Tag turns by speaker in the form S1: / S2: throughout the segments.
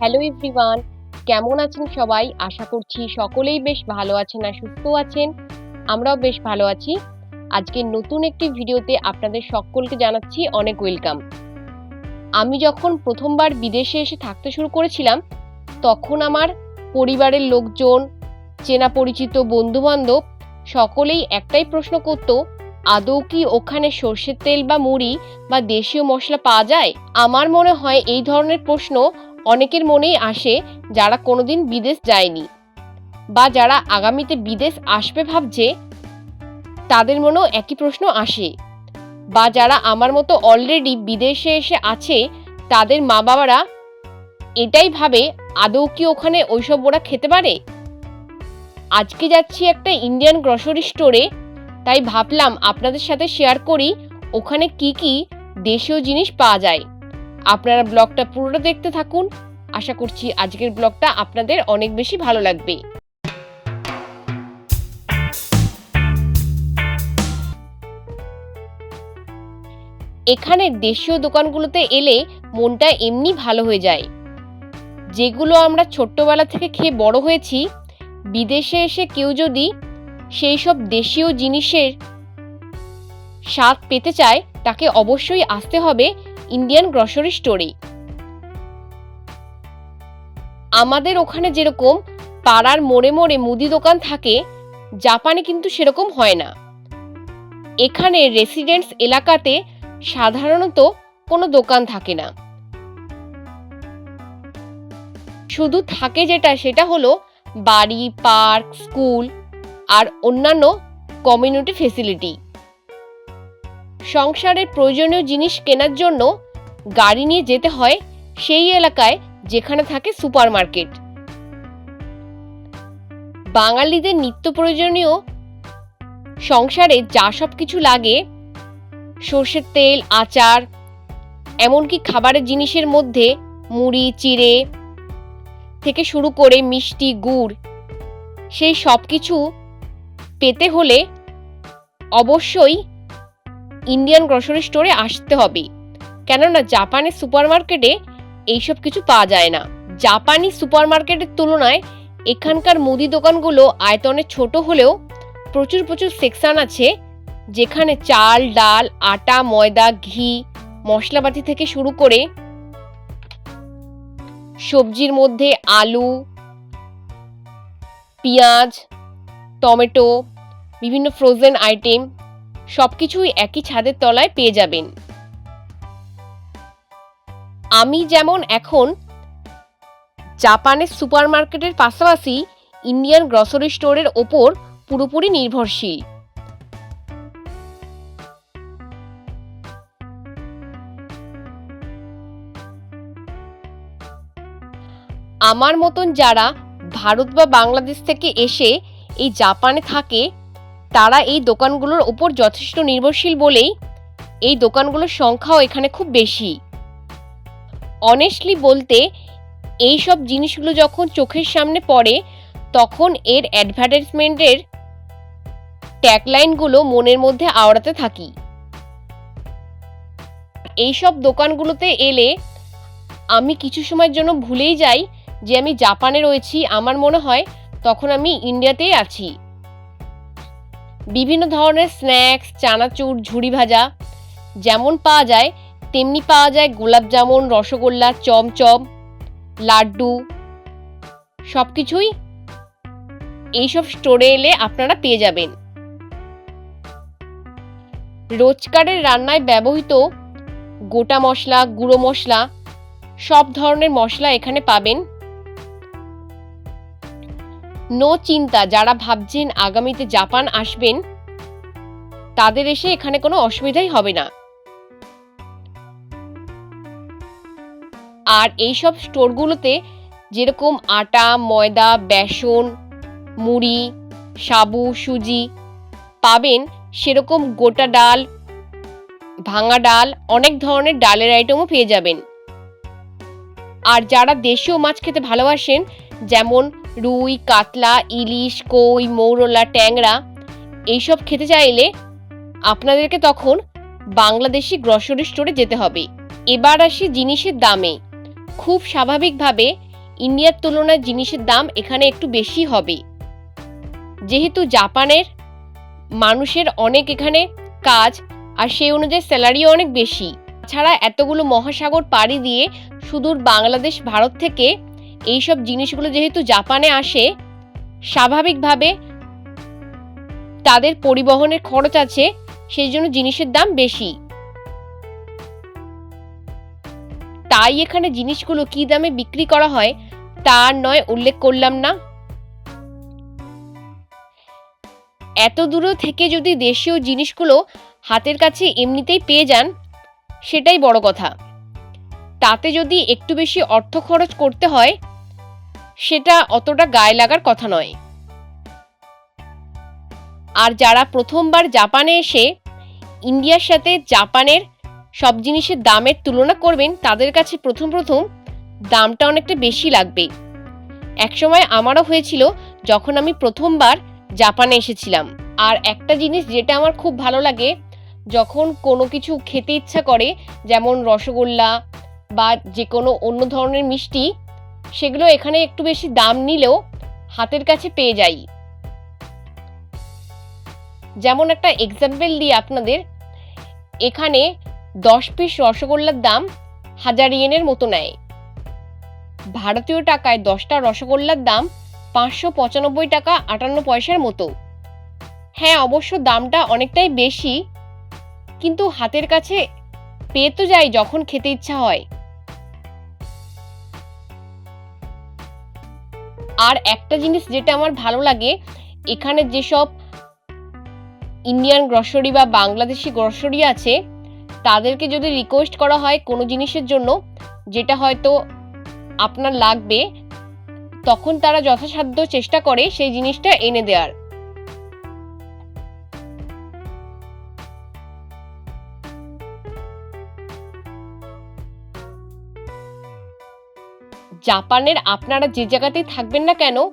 S1: Hello everyone, কেমন আছেন সবাই? আশা করছি সকলেই বেশ ভালো আছেন আর সুস্থ আছেন। আমরাও বেশ ভালো আছি। আজকে নতুন একটি ভিডিওতে আপনাদের সকলকে জানাচ্ছি অনেক ওয়েলকাম। আমি যখন প্রথমবার বিদেশে এসে থাকতে শুরু করেছিলাম, তখন আমার পরিবারের লোকজন, চেনা পরিচিত বন্ধুবান্ধব সকলেই একটাই প্রশ্ন করতো, আদৌ কি ওখানে সর্ষের তেল বা মুড়ি বা দেশীয় মশলা পাওয়া যায়? আমার মনে হয় এই ধরনের প্রশ্ন অনেকের মনেই আসে যারা কোনোদিন বিদেশ যায়নি বা যারা আগামীতে বিদেশ আসবে ভাবছে, তাদের মনেও একই প্রশ্ন আসে। বা যারা আমার মতো অলরেডি বিদেশে এসে আছে, তাদের মা বাবারা এটাই ভাবে, আদৌ কি ওখানে ওইসব ওরা খেতে পারে? আজকে যাচ্ছি একটা ইন্ডিয়ান গ্রসারি স্টোরে তাই ভাবলাম আপনাদের সাথে শেয়ার করি, ওখানে কি কি দেশীয় জিনিস পাওয়া যায়। আপনারা ব্লগটা পুরোটা দেখতে থাকুন। আশা করছি আজকের ব্লগটা আপনাদের অনেক বেশি ভালো লাগবে। এখানে দেশীয় দোকানগুলোতে এলে মনটা এমনি ভালো হয়ে যায়। যেগুলো আমরা ছোট্টবেলা থেকে খেয়ে বড় হয়েছি, বিদেশে এসে কেউ যদি সেই সব দেশীয় জিনিসের স্বাদ পেতে চায়, তাকে অবশ্যই আসতে হবে ইন্ডিয়ান গ্রসারি স্টোরে। আমাদের ওখানে যেরকম পাড়ার মোড়ে মোড়ে মুদি দোকান থাকে, জাপানে কিন্তু সেরকম হয় না। এখানে রেসিডেন্টস এলাকাতে সাধারণত কোনো দোকান থাকে না। শুধু থাকে যেটা, সেটা হলো বাড়ি, পার্ক, স্কুল আর অন্যান্য কমিউনিটি ফেসিলিটি। সংসারের প্রয়োজনীয় জিনিস কেনার জন্য গাড়ি নিয়ে যেতে হয় সেই এলাকায় যেখানে থাকে সুপার মার্কেট বাঙালিদের নিত্য প্রয়োজনীয় সংসারে যা সব কিছু লাগে, সর্ষের তেল, আচার, এমনকি খাবারের জিনিসের মধ্যে মুড়ি, চিড়ে থেকে শুরু করে মিষ্টি, গুড়, সেই সব কিছু পেতে হলে অবশ্যই ইন্ডিয়ান গ্রসারি স্টোরে আসতে হবে। কেননা জাপানের সুপার মার্কেটে এইসব কিছু পাওয়া যায় না। জাপানি সুপার মার্কেটের তুলনায় এখানকার মুদি দোকানগুলো আয়তনে ছোট হলেও প্রচুর প্রচুর সেকশন আছে, যেখানে চাল, ডাল, আটা, ময়দা, ঘি, মশলাপাতি থেকে শুরু করে সবজির মধ্যে আলু, পেঁয়াজ, টমেটো, বিভিন্ন ফ্রোজেন আইটেম সব কিছুই একই ছাদের তলায় পেয়ে যাবেন। আমি যেমন এখন জাপানের সুপারমার্কেটের পাশাপাশি ইন্ডিয়ান গ্রসারি স্টোরের ওপর পুরোপুরি নির্ভরশীল। আমার মতন যারা ভারত বা বাংলাদেশ থেকে এসে এই জাপানে থাকে তারা এই দোকানগুলোর ওপর যথেষ্ট নির্ভরশীল বলেই এই দোকানগুলোর সংখ্যাও এখানে খুব বেশি। অনেস্টলি বলতে এই সব জিনিসগুলো যখন চোখের সামনে পড়ে, তখন এর অ্যাডভার্টাইজমেন্টের ট্যাগলাইনগুলো মনের মধ্যে আওড়াতে থাকি। এই সব দোকানগুলোতে এলে আমি কিছু সময়ের জন্য ভুলেই যাই যে আমি জাপানে রয়েছি, আমার মনে হয় তখন আমি ইন্ডিয়াতেই আছি। বিভিন্ন ধরনের স্ন্যাক্স, চানাচুর, ঝুড়ি ভাজা যেমন পাওয়া যায়, তেমনি পাওয়া যায় গোলাপ জামুন, রসগোল্লা, চমচম, লাড্ডু সব কিছুই এইসব স্টোরে এলে আপনারা পেয়ে যাবেন। রোজকারের রান্নায় ব্যবহৃত গোটা মশলা, গুঁড়ো মশলা সব ধরনের মশলা এখানে পাবেন। নো চিন্তা, যারা ভাবছেন আগামীতে জাপান আসবেন, তাদের এসে এখানে কোনো অসুবিধাই হবে না। আর এইসব স্টোরগুলোতে যেরকম আটা, ময়দা, বেসন, মুড়ি, সাবু, সুজি পাবেন, সেরকম গোটা ডাল, ভাঙা ডাল, অনেক ধরনের ডালের আইটেমও পেয়ে যাবেন। আর যারা দেশীয় মাছ খেতে ভালোবাসেন, যেমন রুই, কাতলা, ইলিশ, কই, মৌরলা, ট্যাংরা এইসব খেতে চাইলে আপনাদেরকে তখন বাংলাদেশি গ্রসারি স্টোরে যেতে হবে। এবার আসি জিনিসের দামে। খুব স্বাভাবিকভাবে ইন্ডিয়ার তুলনায় জিনিসের দাম এখানে একটু বেশি হবে। যেহেতু জাপানের মানুষের অনেক এখানে কাজ আর সেই অনুযায়ী স্যালারিও অনেক বেশি। ছাড়া এতগুলো মহাসাগর পাড়ি দিয়ে সুদূর বাংলাদেশ, ভারত থেকে এই সব জিনিসগুলো যেহেতু জাপানে আসে, স্বাভাবিকভাবে তাদের পরিবহনের খরচ আছে সেই জন্য জিনিসের দাম বেশি। তাই এখানে জিনিসগুলো কি দামে বিক্রি করা হয় তার নয়, উল্লেখ করলাম না। এত দূর থেকে যদি দেশীয় জিনিসগুলো হাতের কাছে এমনিতেই পেয়ে যান, সেটাই বড় কথা। তাতে যদি একটু বেশি অর্থ খরচ করতে হয়, সেটা অতটা গায়ে লাগার কথা নয়। আর যারা প্রথমবার জাপানে এসে ইন্ডিয়ার সাথে জাপানের সব জিনিসের দামের তুলনা করবেন, তাদের কাছে প্রথম প্রথম দামটা অনেকটা বেশি লাগবে। একসময় আমারও হয়েছিল যখন আমি প্রথমবার জাপানে এসেছিলাম। আর একটা জিনিস যেটা আমার খুব ভালো লাগে, যখন কোনো কিছু খেতে ইচ্ছা করে, যেমন রসগোল্লা বা যে কোনো অন্য ধরনের মিষ্টি, সেগুলো এখানে একটু বেশি দাম নিলেও হাতের কাছে পেয়ে যাই। যেমন একটা এক্সাম্পল দিই আপনাদের, এখানে দশ পিস রসগোল্লার দাম হাজার ইয়েনের মতো নেয়। ভারতীয় টাকায় দশটা রসগোল্লার দাম পাঁচশো পঁচানব্বই টাকা আটান্ন পয়সার মতো। হ্যাঁ অবশ্য দামটা অনেকটাই বেশি, কিন্তু হাতের কাছে পেয়ে তো যাই যখন খেতে ইচ্ছা হয়। আর একটা জিনিস যেটা আমার ভালো লাগে, এখানে যেসব ইন্ডিয়ান গ্রসরি বা বাংলাদেশি গ্রসরি আছে, তাদেরকে যদি রিকোয়েস্ট করা হয় কোনো জিনিসের জন্য, যেটা হয়তো আপনার লাগবে, তখন তারা যথাসাধ্য চেষ্টা করে সেই জিনিসটা এনে দেওয়ার। জাপানের আপনারা যে জায়গাতেই থাকবেন না কেন,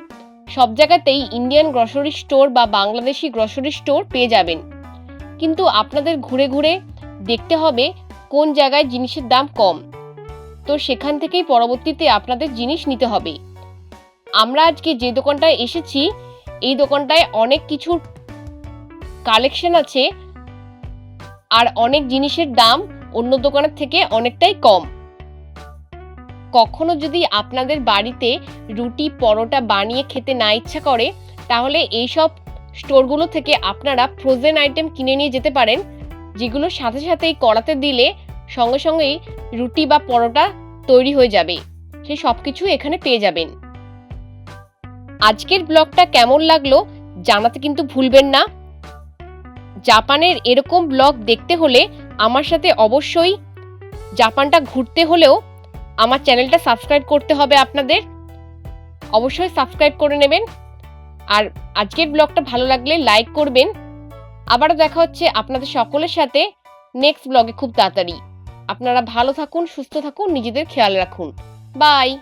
S1: সব জায়গাতেই ইন্ডিয়ান গ্রসারি স্টোর বা বাংলাদেশি গ্রসারি স্টোর পেয়ে যাবেন। কিন্তু আপনাদের ঘুরে ঘুরে দেখতে হবে কোন জায়গায় জিনিসের দাম কম। তো সেখান থেকেই পরবর্তীতে আপনাদের জিনিস নিতে হবে। আমরা আজকে যে দোকানটায় এসেছি, এই দোকানটায় অনেক কিছুর কালেকশন আছে, আর অনেক জিনিসের দাম অন্য দোকানের থেকে অনেকটাই কম। কখনো যদি আপনাদের বাড়িতে রুটি, পরোটা বানিয়ে খেতে না ইচ্ছা করে, তাহলে এইসব স্টোরগুলো থেকে আপনারা ফ্রোজেন আইটেম কিনে নিয়ে যেতে পারেন, যেগুলো সাথে সাথেই কড়াতে দিলে সঙ্গে সঙ্গেই রুটি বা পরোটা তৈরি হয়ে যাবে। সে সব কিছু এখানে পেয়ে যাবেন। আজকের ব্লগটা কেমন লাগল জানাতে কিন্তু ভুলবেন না। জাপানের এরকম ব্লগ দেখতে হলে আমার সাথে অবশ্যই জাপানটা ঘুরতে হলেও আমার চ্যানেলটা সাবস্ক্রাইব করতে হবে আপনাদের। অবশ্যই সাবস্ক্রাইব করে নেবেন। আর আজকের ব্লগটা ভালো লাগলে লাইক করবেন। আবারও দেখা হচ্ছে আপনাদের সকলের সাথে নেক্সট ব্লগে খুব তাড়াতাড়ি। আপনারা ভালো থাকুন, সুস্থ থাকুন, নিজেদের খেয়াল রাখুন। বাই!